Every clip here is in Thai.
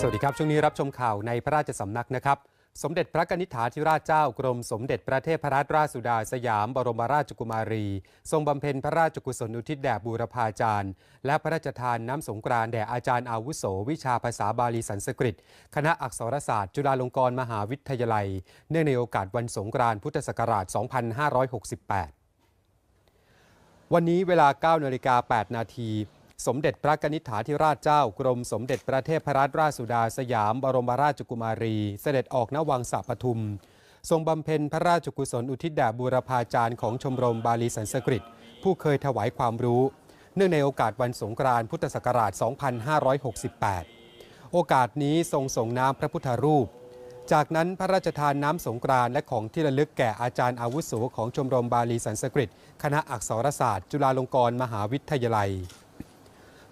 สวัสดีครับ ช่วงนี้รับชมข่าวในพระราชสำนักนะครับ สมเด็จพระกนิษฐาธิราชเจ้ากรมสมเด็จพระเทพรัตนราชสุดาสยามบรมราชกุมารี ทรงบำเพ็ญพระราชกุศลอุทิศแด่บูรพาจารย์ และพระราชทานน้ำสงกรานต์แด่อาจารย์อาวุโส วิชาภาษาบาลีสันสกฤต คณะอักษรศาสตร์ จุฬาลงกรณ์มหาวิทยาลัย เนื่องในโอกาสวันสงกรานต์พุทธศักราช 2568 วันนี้เวลา 9 นาฬิกา 8 นาที สมเด็จพระกนิษฐาธิราชเจ้ากรมสมเด็จพระเทพรัตนราชสุดาสยามบรมราชกุมารี เสด็จออกณวังสะปทุม ทรงบำเพ็ญพระราชกุศลอุทิศแด่บูรพาจารย์ของชมรมบาลีสันสกฤต ผู้เคยถวายความรู้ เนื่องในโอกาสวันสงกรานต์พุทธศักราช 2568 โอกาสนี้ทรงส่งน้ำพระพุทธรูป จากนั้นพระราชทานน้ำสงกรานต์และของที่ระลึกแก่อาจารย์อาวุโสของชมรมบาลีสันสกฤต คณะอักษรศาสตร์ จุฬาลงกรณ์มหาวิทยาลัย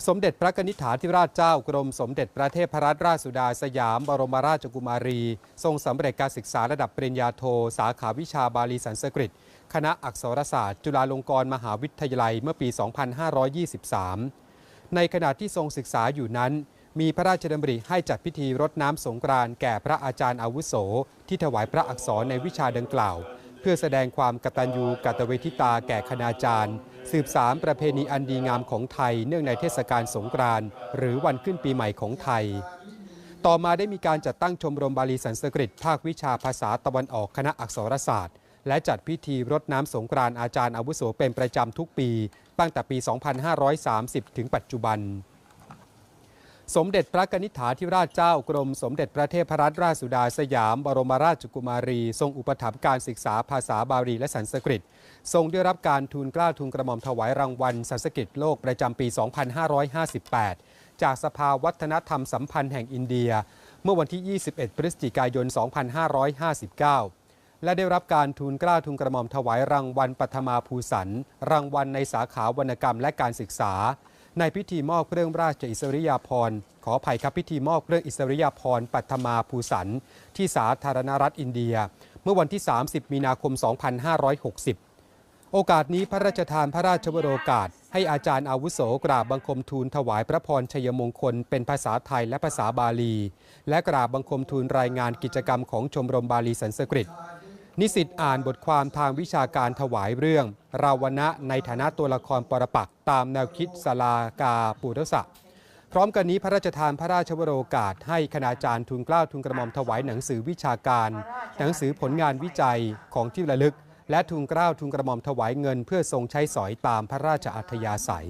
สมเด็จพระนิษฐาธิราชเจ้ากรมสมเด็จพระเทพรัตนราชสุดาสยาม บรมราชกุมารี ทรงสำเร็จการศึกษาระดับปริญญาโท สาขาวิชาบาลีสันสกฤต คณะอักษรศาสตร์ จุฬาลงกรณ์มหาวิทยาลัยเมื่อปี 2523 ในขณะที่ทรงศึกษาอยู่นั้น มีพระราชดำริให้จัดพิธีรดน้ำสงกรานต์แก่พระอาจารย์อาวุโส ที่ถวายพระอักษรในวิชาดังกล่าว พื่อแสดงความกตัญญูกตเวทิตาแก่คณาจารย์ สืบสารประเพณีอันดีงามของไทย เนื่องในเทศกาลสงกรานต์หรือวันขึ้นปีใหม่ของไทย ต่อมาได้มีการจัดตั้งชมรมบาลีสันสกฤต ภาควิชาภาษาตะวันออกคณะอักษรศาสตร์ และจัดพิธีรดน้ำสงกรานต์อาจารย์อาวุโสเป็นประจำทุกปี ตั้งแต่ปี 2530 ถึงปัจจุบัน สมเด็จพระกนิษฐาธิราชเจ้ากรม สมเด็จพระเทพรัตนราชสุดาสยาม บรมราชกุมารี ทรงอุปถัมภ์การศึกษาภาษาบาลีและสันสกฤต ทรงได้รับการทูลเกล้าทูลกระหม่อมถวายรางวัลสันสกฤตโลกประจำปี 2558 จากสภาวัฒนธรรมสัมพันธ์แห่งอินเดีย เมื่อวันที่ 21 พฤศจิกายน 2559และได้รับการทูลเกล้าทูลกระหม่อมถวายรางวัลปัทมาภูสันรางวัลในสาขาวรรณกรรมและการศึกษา ในพิธีมอบเครื่องราชอิสริยาภรณ์ขออภัยครับพิธีมอบเครื่องอิสริยาภรณ์ปัทมาภูสันที่สาธารณรัฐอินเดีย เมื่อวันที่ 30 มีนาคม 2560 โอกาสนี้พระราชทานพระราชวโรกาส ให้อาจารย์อาวุโสกราบบังคมทูลถวายพระพรชัยมงคล เป็นภาษาไทยและภาษาบาลี และกราบบังคมทูลรายงานกิจกรรมของชมรมบาลีสันสกฤต นิสิตอ่านบทความทางวิชาการถวายเรื่อง ราวณะในฐานะตัวละครปรปักตามแนวคิดสลากาปุรสะพร้อมกันนี้พระราชทานพระราชวโรกาส ให้คณาจารย์ทูลเกล้าทูลกระหม่อมถวายหนังสือวิชาการ หนังสือผลงานวิจัยของที่ระลึก และทูลเกล้าทูลกระหม่อมถวายเงิน เพื่อทรงใช้สอยตามพระราชอัธยาศัย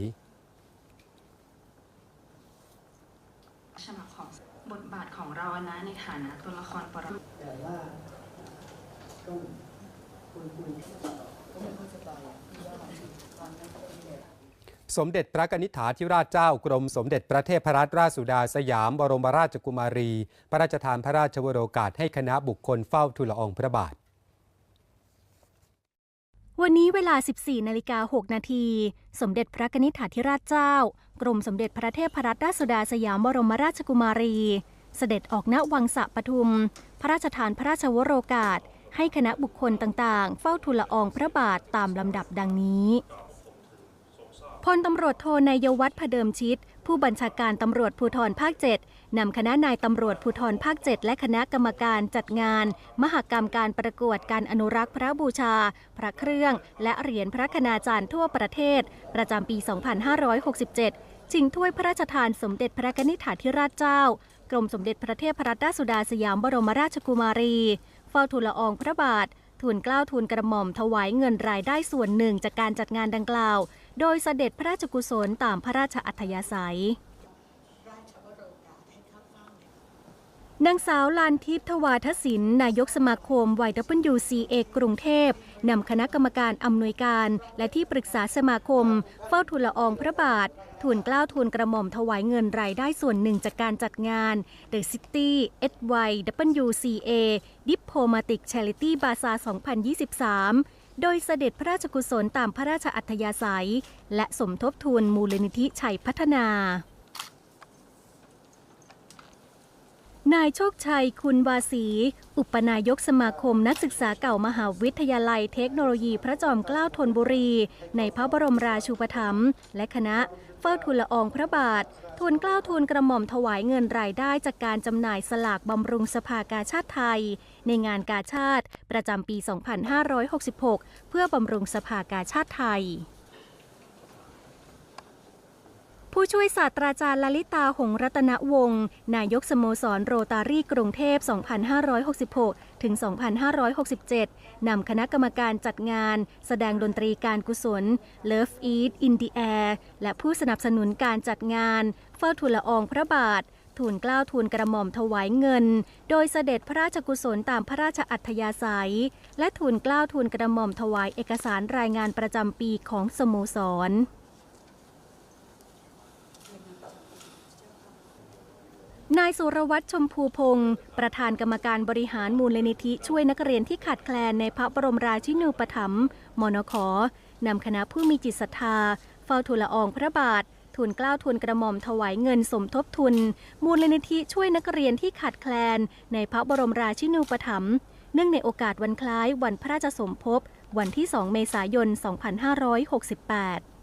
ฉบับของบทบาทของเรานะในฐานะตัวละครปรแต่ว่า ต้องคุยคุยก็ไม่ค่อยสบายตอนนั้นก็เนี่ยสมเด็จพระกนิษฐาธิราชเจ้ากรมสมเด็จพระเทพรัตนราชสุดาสยามบรมราชกุมารี พระราชทานพระราชวโรกาสให้คณะบุคคลเฝ้าทูลละอองพระบาท วันนี้เวลา 14 นาฬิกา 6 นาที สมเด็จพระกนิษฐาธิราชเจ้า กรมสมเด็จพระเทพรัตนราชสุดาสยามบรมราชกุมารี เสด็จออกณวังสะปทุม พระราชทานพระราชวโรกาส ให้คณะบุคคลต่างๆ เฝ้าทูลละอองพระบาทตามลำดับดังนี้พลตำรวจโทนายวัฒน์พเดิมชิตผู้บัญชาการตำรวจภูธรภาค 7นำคณะนายตำรวจภูธรภาค 7 และคณะกรรมการจัดงาน มหกรรมการประกวดการอนุรักษ์พระบูชา พระเครื่อง และเหรียญพระคณาจารย์ทั่วประเทศ ประจำปี 2567 ชิงถ้วยพระราชทานสมเด็จพระนิษฐาธิราชเจ้า กรมสมเด็จพระเทพรัตนราชสุดาสยามบรมราชกุมารี ฝ้าทูลละอองพระบาททูลเกล้าทูลกระหม่อมถวายเงินรายได้ส่วนหนึ่งจากการจัดงานดังกล่าว โดยเสด็จพระราชกุศลตามพระราชอัธยาศัย นางสาวลานทิพย์ทวาทศิลป์นายกสมาคม YWCA กรุงเทพ นำคณะกรรมการอำนวยการ และที่ปรึกษาสมาคม เฝ้าทูลละอองพระบาท ทูลกล้าวทูลกระหม่อมถวายเงินรายได้ส่วนหนึ่งจากการจัดงาน The City SYWCA Diplomatic Charity Bazaar 2023โดยเสด็จพระราชกุศลตามพระราชอัธยาศัย และสมทบทุนมูลนิธิชัยพัฒนา นายโชคชัยคุณวาสี อุปนายกสมาคมนักศึกษาเก่ามหาวิทยาลัยเทคโนโลยีพระจอมเกล้าธนบุรี ในพระบรมราชูปถัมภ์และคณะเฝ้าทูลละอองพระบาททูลเกล้าทูลกระหม่อมถวายเงินรายได้จากการจำหน่ายสลากบำรุงสภากาชาติไทย ในงานกาชาติประจำปี 2566 เพื่อบำรุงสภากาชาติไทย ผู้ช่วยศาสตราจารย์ลลิตาหงรัตนวงศ์นายกสโมสรโรตารี่กรุงเทพ 2566 ถึง 2567 นำคณะกรรมการจัดงาน แสดงดนตรีการกุศล Love Eat in the Air และผู้สนับสนุนการจัดงาน เฝ้าทูลละอองพระบาททูลเกล้าทูลกระหม่อมถวายเงิน โดยเสด็จพระราชกุศลตามพระราชอัธยาศัย และทูลเกล้าทูลกระหม่อมถวายเอกสารรายงานประจำปีของสโมสร นายสุรวัตรชมพูพงศ์ประธานกรรมการบริหารมูลนิธิช่วยนักเรียนที่ขาดแคลนในพระบรมราชินูปถัมภ์มนขนำคณะผู้มีจิตศรัทธา เฝ้าทูลละอองพระบาททูลเกล้าทูลกระหม่อมถวายเงินสมทบทุน มูลนิธิช่วยนักเรียนที่ขาดแคลน ในพระบรมราชินูปถัมภ์เนื่องในโอกาสวันคล้ายวันพระราชสมภพวันที่ 2 เมษายน 2568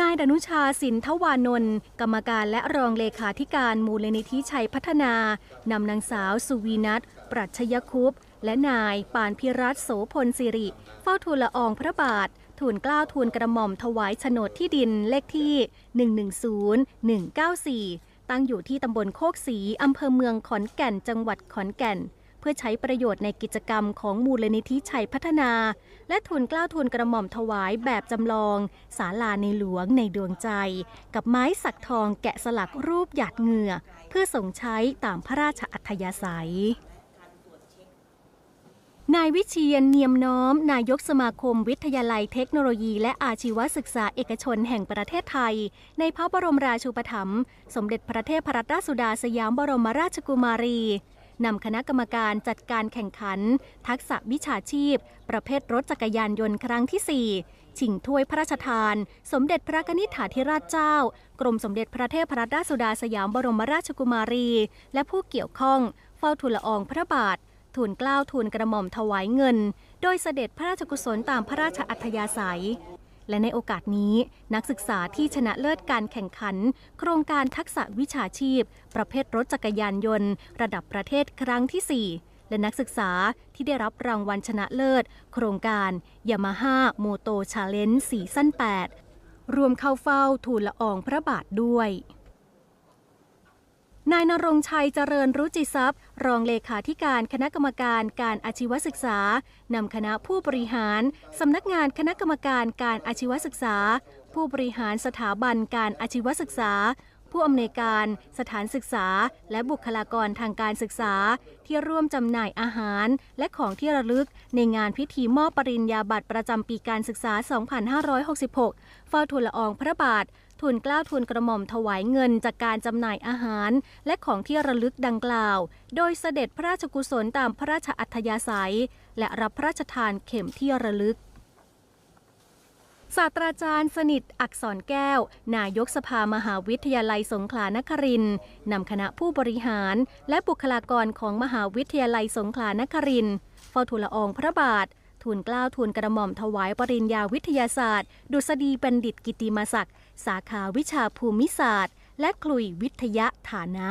นายดนุชาสินทวานนท์กรรมการและรองเลขาธิการมูลนิธิชัยพัฒนานำนางสาวสุวีนัทปรัชยคุปต์และนายปานพิรัตโสพลสิริ เฝ้าทูลละอองพระบาททูลกล้าทูลกระหม่อมถวายโฉนดที่ดินเลขที่ 110 194 ตั้งอยู่ที่ตำบลโคกศรีอำเภอเมืองขอนแก่นจังหวัดขอนแก่น เพื่อใช้ประโยชน์ในกิจกรรมของมูลนิธิชัยพัฒนา และทุนกล้าทุนกระหม่อมถวายแบบจำลอง ศาลาในหลวงในดวงใจ กับไม้สักทองแกะสลักรูปหยาดเหงื่อ เพื่อส่งใช้ตามพระราชอัธยาศัยนายวิเชียนเนียมน้อม นายกสมาคมวิทยาลัยเทคโนโลยี และอาชีวศึกษาเอกชนแห่งประเทศไทย ในพระบรมราชูปถัมภ์สมเด็จพระเทพรัตนราชสุดาสยามบรมราชกุมารี นำคณะกรรมการจัดการแข่งขัน ทักษะวิชาชีพ ประเภทรถจักรยานยนต์ครั้งที่ 4 ชิงถ้วยพระราชทาน สมเด็จพระนิธิถาธิราชเจ้า กรมสมเด็จพระเทพรัตนราชสุดาสยามบรมราชกุมารี และผู้เกี่ยวข้อง เฝ้าทูลละอองพระบาททูลเกล้าทูลกระหม่อมถวายเงิน โดยเสด็จพระราชกุศลตามพระราชอัธยาศัย และในโอกาสนี้นักศึกษาที่ชนะเลิศการแข่งขัน โครงการทักษะวิชาชีพ ประเภทรถจักรยานยนต์ ระดับประเทศครั้งที่ 4และนักศึกษาที่ได้รับรางวัลชนะเลิศ โครงการยามาฮ่าโมโตชาเลนจ์ซีซั่น 8 รวมเข้าเฝ้าทูลละอองพระบาทด้วย นายนรงชัยเจริญรุจิทรัพย์ รองเลขาธิการคณะกรรมการการอาชีวศึกษานำคณะผู้บริหารสำนักงานคณะกรรมการการอาชีวศึกษา ผู้บริหารสถาบันการอาชีวศึกษา ผู้อำนวยการ สถานศึกษา และบุคลากรทางการศึกษา ที่ร่วมจำหน่ายอาหาร และของที่ระลึก ในงานพิธีมอบปริญญาบัตรประจำปีการศึกษา 2566 เฝ้าทูลละอองพระบาท ทูลกล้าทูลกระหม่อมถวายเงินจากการจำหน่ายอาหาร และของที่ระลึกดังกล่าว โดยเสด็จพระราชกุศลตามพระราชอัธยาศัย และรับพระราชทานเข็มที่ระลึกศาสตราจารย์สนิทอักษรแก้ว นายกสภามหาวิทยาลัยสงขลานครินทร์นำคณะผู้บริหาร และบุคลากรของมหาวิทยาลัยสงขลานครินทร์เฝ้าทูลอองพระบาททูลกล้าวทูลกระหม่อมถวายปริญญาวิทยาศาสตร์ ดุษฎีบัณฑิตกิติมศักดิ์ สาขาวิชาภูมิศาสตร์ และคลุยวิทยาฐานะ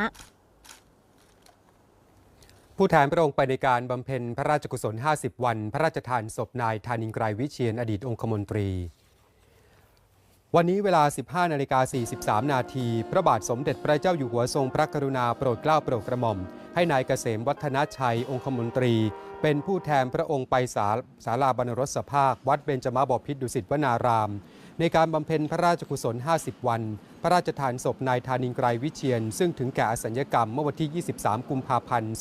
ผู้แทนพระองค์ไปในการบำเพ็ญพระราชกุศล 50 วัน พระราชทานศพนายธานินไกรวิเชียนอดีตองคมนตรี วันนี้เวลา 15 นาฬิกา 43 นาที พระบาทสมเด็จพระเจ้าอยู่หัวทรงพระกรุณาโปรดเกล้าโปรดกระหม่อม ให้นายเกษมวัฒนชัยองคมนตรี เป็นผู้แทนพระองค์ไปศาลาบรรณรสภาค วัดเบญจมาบพิตรดุสิตวนาราม ในการบำเพ็ญพระราชกุศล 50 วัน พระราชทานศพนายธานินไกรวิเชียน ซึ่งถึงแก่อสัญญกรรมเมื่อวันที่ 23 กุมภาพันธ์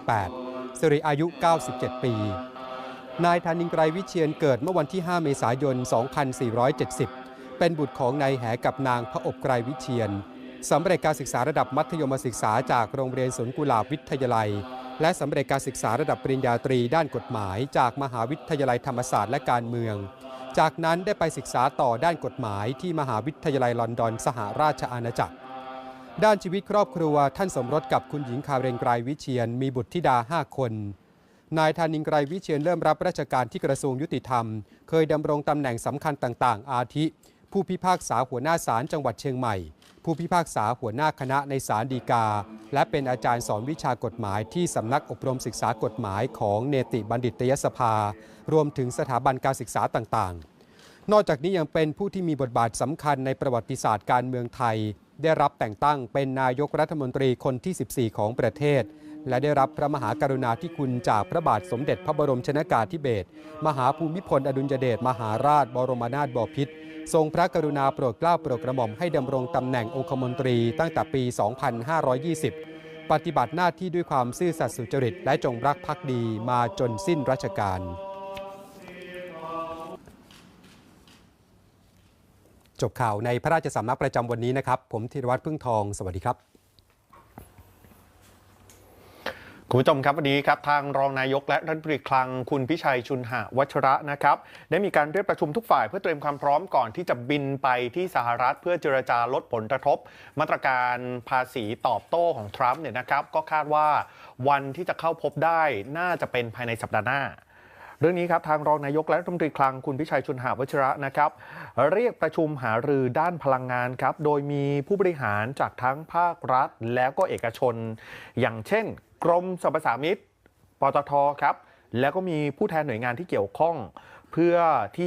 2568 สิริอายุ 97 ปี นายธานินไกรวิเชียนเกิดเมื่อวันที่ 5 เมษายน 2470 เป็นบุตรของนายแหกับนางพระอบไกรวิเชียนสำเร็จการศึกษาระดับมัธยมศึกษาจากโรงเรียนสวนกุหลาบวิทยาลัย และสำเร็จการศึกษาระดับปริญญาตรีด้านกฎหมาย จากมหาวิทยาลัยธรรมศาสตร์และการเมือง จากนั้นได้ไปศึกษาต่อด้านกฎหมายที่มหาวิทยาลัยลอนดอนสหราชอาณาจักร ด้านชีวิตครอบครัวท่านสมรสกับคุณหญิงคาเรงไกรวิเชียนมีบุตรธิดา 5 คน นายธานินไกรวิเชียนเริ่มรับราชการที่กระทรวงยุติธรรม เคยดำรงตำแหน่งสำคัญต่างๆ อาทิ ผู้พิพากษาหัวหน้าศาลจังหวัดเชียงใหม่ ผู้พิพากษาหัวหน้าคณะในศาลฎีกา และเป็นอาจารย์สอนวิชากฎหมายที่สำนักอบรมศึกษากฎหมายของเนติบัณฑิตยสภา รวมถึงสถาบันการศึกษาต่างๆ นอกจากนี้ยังเป็นผู้ที่มีบทบาทสำคัญในประวัติศาสตร์การเมืองไทย ได้รับแต่งตั้งเป็นนายกรัฐมนตรีคนที่ 14 ของประเทศ และได้รับพระมหากรุณาธิคุณจากพระบาทสมเด็จพระบรมชนากาธิเบศรมหาภูมิพลอดุลยเดชมหาราชบรมนาถบพิตรทรงพระกรุณาโปรดเกล้าโปรดกระหม่อมให้ดำรงตำแหน่งองคมนตรีตั้งแต่ปี 2520 ปฏิบัติหน้าที่ด้วยความซื่อสัตย์สุจริต และจงรักภักดีมาจนสิ้นราชการ จบข่าวในพระราชสำนักประจำวันนี้นะครับ ผมธีรวัตรพึ่งทอง สวัสดีครับคุณผู้ชมครับวันนี้ครับทางรองนายกและรัฐมนตรีคลังคุณพิชัยชุนหะวัชระนะครับได้มีการเรียกประชุมทุกฝ่ายเพื่อเตรียมความพร้อมก่อนที่จะบินไปที่สหรัฐเพื่อเจรจาลดผลกระทบ มาตรการภาษีตอบโต้ของทรัมป์เนี่ยนะครับก็คาดว่าวันที่จะเข้าพบได้น่าจะเป็นภายในสัปดาห์หน้า เรื่องนี้ครับทางรองนายกและรัฐมนตรีคลังคุณพิชัยชุนหาวัชระนะครับ เรียกประชุมหารือด้านพลังงานครับ โดยมีผู้บริหารจากทั้งภาครัฐ แล้วก็เอกชน อย่างเช่น กรมสรรพสามิตปตทครับ แล้วก็มีผู้แทนหน่วยงานที่เกี่ยวข้อง เพื่อที่